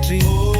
victory.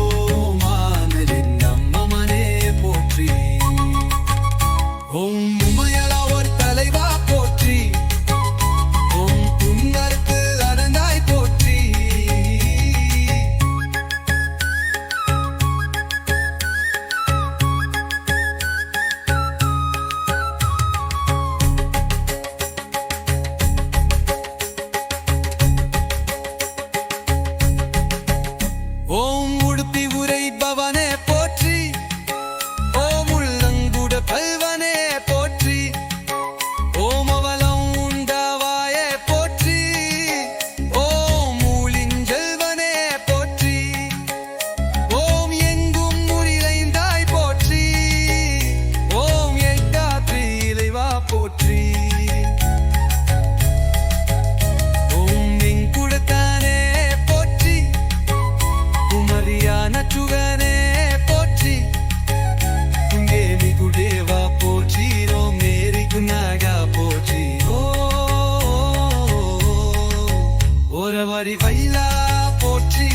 போற்றி வைலா போற்றி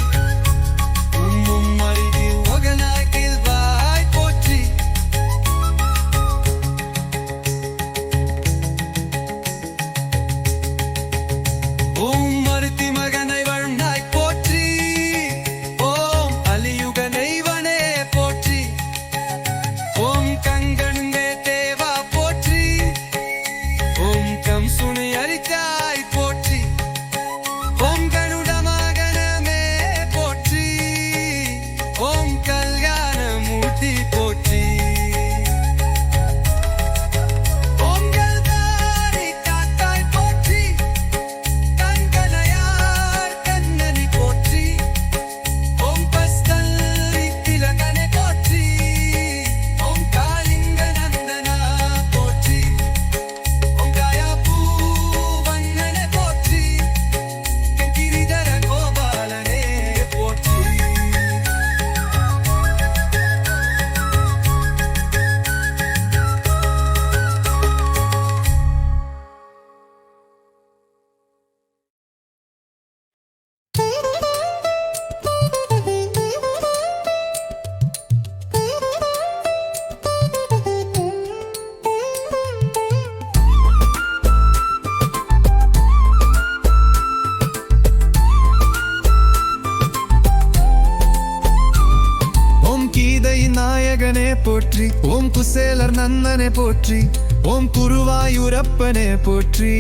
போற்றி. ஓம் குசேலர் நந்தனை போற்றி. ஓம் குருவாயூரப்பனே போற்றி.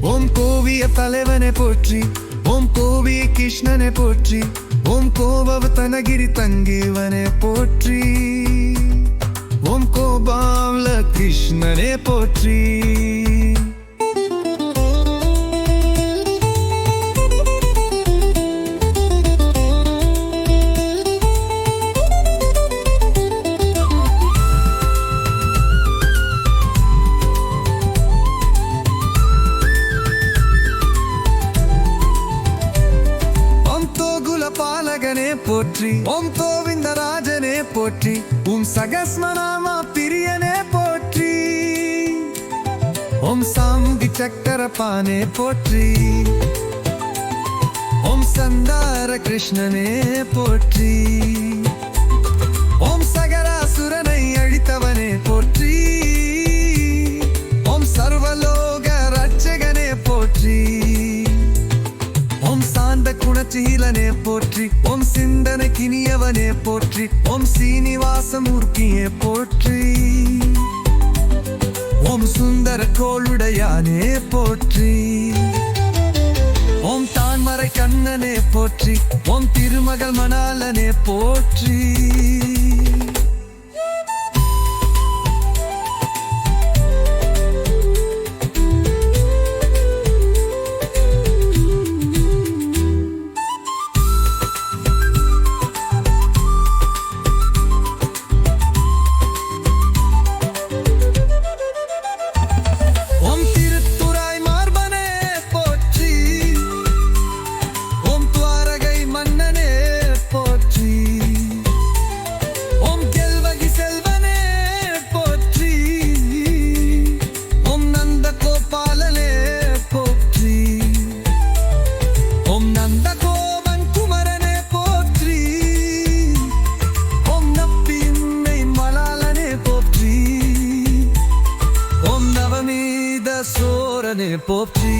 ஓம் கோவிய தலைவனை போற்றி. ஓம் கோவிய கிருஷ்ணனை போற்றி. ஓம் கோபவ தனகிரி தங்கிவனே போற்றி. ஓம் கோபாவல கிருஷ்ணனே போற்றி. போற்றி. உம் சகஸ்மநாம பிரியனே போற்றி. ஓம் சாந்தி சக்கரப்பானே போற்றி. ஓம் சந்தார கிருஷ்ணனே போற்றி. சீனிவாசமூர்த்தியே போற்றி. ஓம் சுந்தர கோளுடையானே போற்றி. ஓம் தான்மறை கண்ணனே போற்றி. ஓம் திருமகள் மணாலனே போற்றி. போற்றி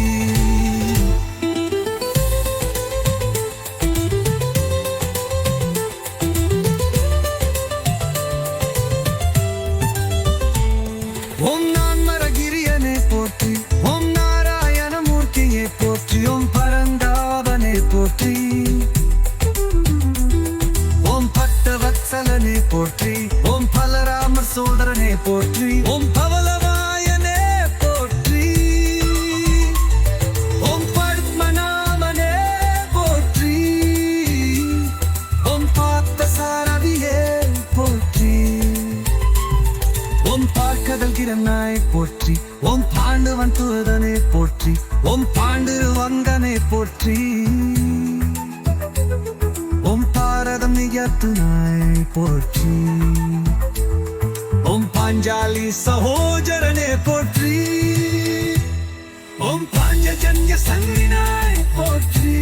ஓம் நான்மரகிரியனே போற்றி ஓம் நாராயணமூர்த்தியே போற்றி ஓம் பரந்தாவனே போற்றி. ஓம் பட்டவத்சலனே போற்றி ஓம் பலராமர் சோதரனே போற்றி. ஆயத்தனாய் போற்றி? ஓம் பாஞ்சாலி சகோதரனே போற்றி. ஓம் பாஞ்சஜன்ய சங்கினாய் போற்றி.